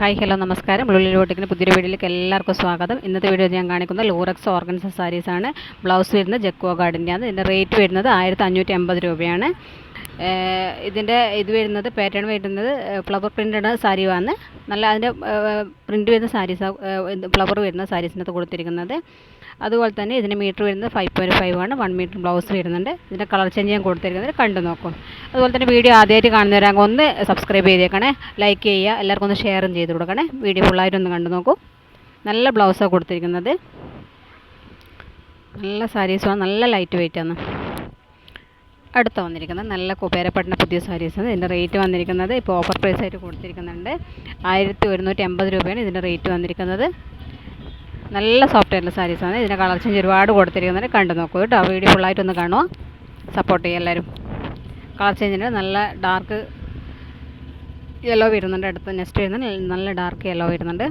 Hi hello നമസ്കാരം. ഉള്ളിലോട്ടിക്കുന്ന പുതിയൊരു വീഡിയോയിലേക്ക് എല്ലാവർക്കും സ്വാഗതം. ഇന്നത്തെ വീഡിയോ ഞാൻ കാണിക്കുന്നത് ലൂറക്സ് ഓർഗൻസ സാരീസാണ് ബ്ലൗസ് വരുന്നത് ജക്കോ ഗാർഡിന്റെ ആണ് ഇതിന്റെ റേറ്റ് വരുന്നത് ആയിരത്തി രൂപയാണ്. ഇതിന്റെ ഇത് വരുന്നത് പാറ്റേൺ വരുന്നത് ഫ്ലവർ പ്രിന്റഡ് സാരിയാണ് നല്ല അതിന്റെ പ്രിന്റ് വരുന്ന സാരീസ് ഫ്ലവർ വരുന്ന സാരീസിനകത്ത് കൊടുത്തിരിക്കുന്നത്. അതുപോലെ തന്നെ ഇതിന്റെ മീറ്റർ വരുന്നത് ഫൈവ് പോയിന്റ് ഫൈവ് ആണ്. വൺ മീറ്റർ ബ്ലൗസ് വരുന്നുണ്ട്. ഇതിന്റെ കളർ ചേഞ്ച് ഞാൻ കൊടുത്തിരിക്കുന്നത് കണ്ടു നോക്കും. അതുപോലെ തന്നെ വീഡിയോ ആദ്യമായിട്ട് കാണുന്നവരാകുമ്പോൾ ഒന്ന് സബ്സ്ക്രൈബ് ചെയ്തേക്കണേ. ലൈക്ക് ചെയ്യുക. എല്ലാവർക്കും ഒന്ന് ഷെയറും ചെയ്ത് കൊടുക്കണേ. വീഡിയോ ഫുള്ളായിട്ട് ഒന്ന് കണ്ടു നോക്കൂ. നല്ല ബ്ലൗസാണ് കൊടുത്തിരിക്കുന്നത്. നല്ല സാരീസുമാണ് നല്ല ലൈറ്റ് വെയിറ്റാണ് അടുത്ത വന്നിരിക്കുന്നത്. നല്ല കുബേരപ്പെടുന്ന പുതിയ ആണ്. ഇതിന്റെ റേറ്റ് വന്നിരിക്കുന്നത് ഇപ്പോൾ ഓഫർ പ്രൈസ് ആയിട്ട് കൊടുത്തിരിക്കുന്നുണ്ട്. ആയിരത്തി ഒരുന്നൂറ്റി അമ്പത് രൂപയാണ് ഇതിന്റെ റേറ്റ് വന്നിരിക്കുന്നത്. നല്ല സോഫ്റ്റ് ആയിട്ടുള്ള ആണ്. ഇതിന്റെ കളർ ചേഞ്ച് ഒരുപാട് കൊടുത്തിരിക്കുന്നുണ്ട്. കണ്ടു നോക്കൂ കേട്ടോ. വീഡിയോ ഫുള്ളായിട്ടൊന്ന് കാണുമോ സപ്പോർട്ട് ചെയ്യുക എല്ലാവരും. കളർ ചേഞ്ചിന് നല്ല ഡാർക്ക് യെല്ലോ വരുന്നുണ്ട്. അടുത്ത നെക്സ്റ്റ് വരുന്നുണ്ട് നല്ല ഡാർക്ക് യെല്ലോ വരുന്നുണ്ട്.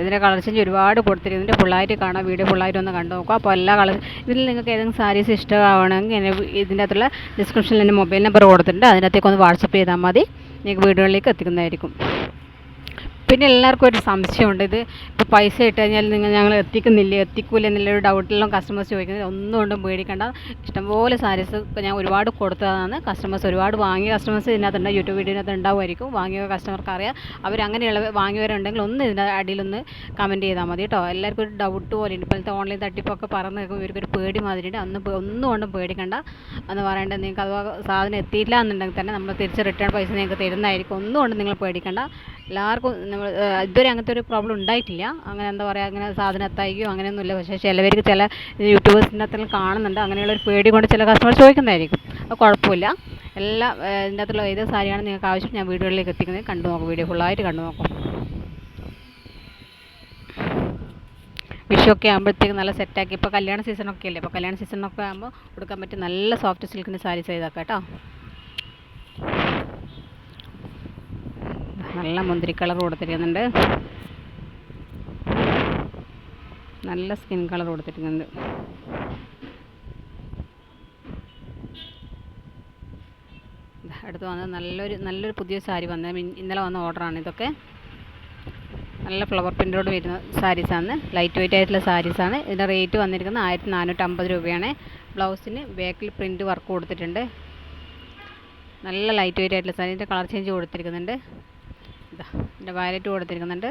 ഇതിന്റെ കളർ ചേഞ്ച് ഒരുപാട് ഇതിന്റെ ഫുള്ളായിട്ട് കാണാം വീഡിയോ ഫുള്ളായിട്ട് ഒന്ന് കണ്ടു നോക്കുക അപ്പോൾ എല്ലാ കളർ ഇതിൽ നിങ്ങൾക്ക് ഏതെങ്കിലും സാരീസ് ഇഷ്ടമാവണമെങ്കിൽ ഇതിന്റെ അകത്തുള്ള ഡിസ്ക്രിപ്ഷനിൽ എന്റെ മൊബൈൽ നമ്പർ കൊടുത്തിട്ടുണ്ട്. അതിനകത്തേക്ക് ഒന്ന് വാട്സപ്പ് ചെയ്താൽ മതി. നിങ്ങൾക്ക് വീടുകളിലേക്ക് എത്തിക്കുന്നതായിരിക്കും. പിന്നെ എല്ലാവർക്കും ഒരു സംശയമുണ്ട്. ഇത് ഇപ്പോൾ പൈസ ഇട്ട് കഴിഞ്ഞാൽ നിങ്ങൾ ഞങ്ങൾ എത്തിക്കുന്നില്ല? എത്തിക്കൂല എന്നുള്ളൊരു ഡൗട്ടിലും കസ്റ്റമേഴ്സ് ചോദിക്കുന്നത്. ഒന്നും കൊണ്ടും പേടിക്കേണ്ട. ഇഷ്ടംപോലെ സാരീസ് ഇപ്പോൾ ഞാൻ ഒരുപാട് കൊടുത്തതാണ്. കസ്റ്റമേഴ്സ് ഒരുപാട് വാങ്ങിയ കസ്റ്റമേഴ്സ് ഇതിനകത്തുണ്ട്. യൂട്യൂബ് വീഡിയോനകത്ത് ഉണ്ടാവുമായിരിക്കും. വാങ്ങിയ കസ്റ്റമർക്ക് അറിയാം. അവർ അങ്ങനെയുള്ള വാങ്ങിയവരുണ്ടെങ്കിൽ ഒന്ന് ഇതിന്റെ അടിയിലൊന്ന് കമന്റ് ചെയ്താൽ മതി കേട്ടോ. എല്ലാവർക്കും ഒരു ഡൗട്ട് പോലെ ഉണ്ട്. ഇപ്പോഴത്തെ ഓൺലൈൻ തട്ടിപ്പൊക്കെ പറഞ്ഞ് കേൾക്കും ഇവർക്കൊരു പേടി മാതിരിയുണ്ട്. അന്ന് ഒന്നും കൊണ്ടും പേടിക്കണ്ട. എന്ന് പറയേണ്ടത് നിങ്ങൾക്ക് അഥവാ സാധനം എത്തിയില്ല എന്നുണ്ടെങ്കിൽ തന്നെ നമ്മൾ തിരിച്ച് റിട്ടേൺ പൈസ നിങ്ങൾക്ക് തരുന്നതായിരിക്കും. ഒന്നും കൊണ്ട് നിങ്ങൾ പേടിക്കണ്ട. എല്ലാവർക്കും നമ്മൾ ഇതുവരെ അങ്ങനത്തെ ഒരു പ്രോബ്ലം ഉണ്ടായിട്ടില്ല. അങ്ങനെ എന്താ പറയുക അങ്ങനെ സാധനം എത്തായിക്കോ അങ്ങനെയൊന്നുമില്ല. പക്ഷേ ചിലവർക്ക് ചില യൂട്യൂബേഴ്സിന്റെ അത്ര കാണുന്നുണ്ട്. അങ്ങനെയുള്ള ഒരു പേടി കൊണ്ട് ചില കസ്റ്റമർ ചോദിക്കുന്നതായിരിക്കും. അത് കുഴപ്പമില്ല. എല്ലാ ഇതിന്റെ അകത്തുള്ള ഏത് സാരിയാണ് നിങ്ങൾക്ക് ആവശ്യം ഞാൻ വീടുകളിലേക്ക് എത്തിക്കുന്നത്. കണ്ടു നോക്കും വീഡിയോ ഫുള്ളായിട്ട് കണ്ടു നോക്കും. വിഷുവൊക്കെ ആകുമ്പോഴത്തേക്ക് നല്ല സെറ്റാക്കി ഇപ്പോൾ കല്യാണ സീസണൊക്കെ അല്ലേ? ഇപ്പോൾ കല്യാണ സീസണൊക്കെ ആകുമ്പോൾ കൊടുക്കാൻ പറ്റിയ നല്ല സോഫ്റ്റ് സിൽക്കിന്റെ സാരീസ് ചെയ്താക്കാം കേട്ടോ. നല്ല മുന്തിരി കളർ കൊടുത്തിരിക്കുന്നുണ്ട്. നല്ല സ്കിൻ കളർ കൊടുത്തിരിക്കുന്നുണ്ട്. അടുത്ത് വന്നത് നല്ലൊരു നല്ലൊരു പുതിയ സാരി വന്നത് ഇന്നലെ വന്ന ഓർഡറാണ് ഇതൊക്കെ. നല്ല ഫ്ലവർ പ്രിന്റോട് വരുന്ന സാരീസാണ് ലൈറ്റ് വെയിറ്റ് ആയിട്ടുള്ള സാരീസാണ് ഇതിന്റെ റേറ്റ് വന്നിരിക്കുന്നത് ആയിരത്തി നാനൂറ്റമ്പത് രൂപയാണ്. ബ്ലൗസിന് ബാക്കിൽ പ്രിന്റ് വർക്ക് കൊടുത്തിട്ടുണ്ട്. നല്ല ലൈറ്റ് വെയിറ്റ് ആയിട്ടുള്ള സാരി. ഇതിന്റെ കളർ ചേഞ്ച് കൊടുത്തിരിക്കുന്നുണ്ട്. ഇതാ ഇതിന്റെ വയലറ്റ് കൊടുത്തിരിക്കുന്നുണ്ട്.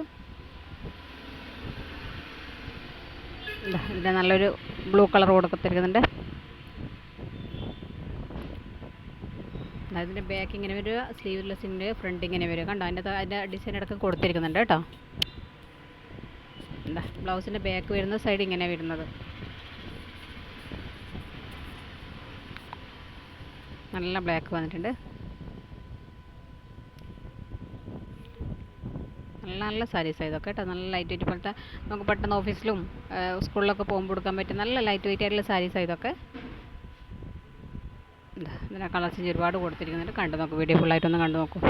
ഇതാ ഇതിന്റെ നല്ലൊരു ബ്ലൂ കളർ കൊടുത്തിരിക്കുന്നുണ്ട്. അതിന്റെ ബാക്ക് ഇങ്ങനെ വരിക സ്ലീവ്ലെസ്സിന്റെ ഫ്രണ്ട് ഇങ്ങനെ വരിക. കണ്ടോ അതിന്റെ അതിന്റെ ഡിസൈൻ ഇടയ്ക്ക് കൊടുത്തിരിക്കുന്നുണ്ട് കേട്ടോ. എന്താ ബ്ലൗസിന്റെ ബാക്ക് വരുന്ന സൈഡ് ഇങ്ങനെ വരുന്നത്. നല്ല ബ്ലാക്ക് വന്നിട്ടുണ്ട്. നല്ല നല്ല സാരീസ് ഇതൊക്കെ കേട്ടോ. നല്ല ലൈറ്റ് വെയിറ്റ് പോലത്തെ നമുക്ക് പെട്ടെന്ന് ഓഫീസിലും സ്കൂളിലൊക്കെ പോകുമ്പോൾ കൊടുക്കാൻ പറ്റും നല്ല ലൈറ്റ് വെയിറ്റ് ആയിട്ടുള്ള സാരീസ് ഇതൊക്കെ. ഇതിനെ കളർ ചേഞ്ച് ഒരുപാട് കൊടുത്തിരിക്കുന്നുണ്ട്. കണ്ടു നോക്കും വീഡിയോ ഫുള്ളായിട്ടൊന്ന് കണ്ടു നോക്കും.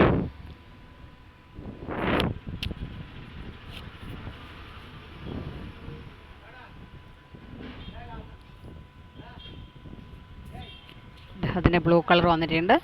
അതിന്റെ ബ്ലൂ കളർ വന്നിട്ടുണ്ട്.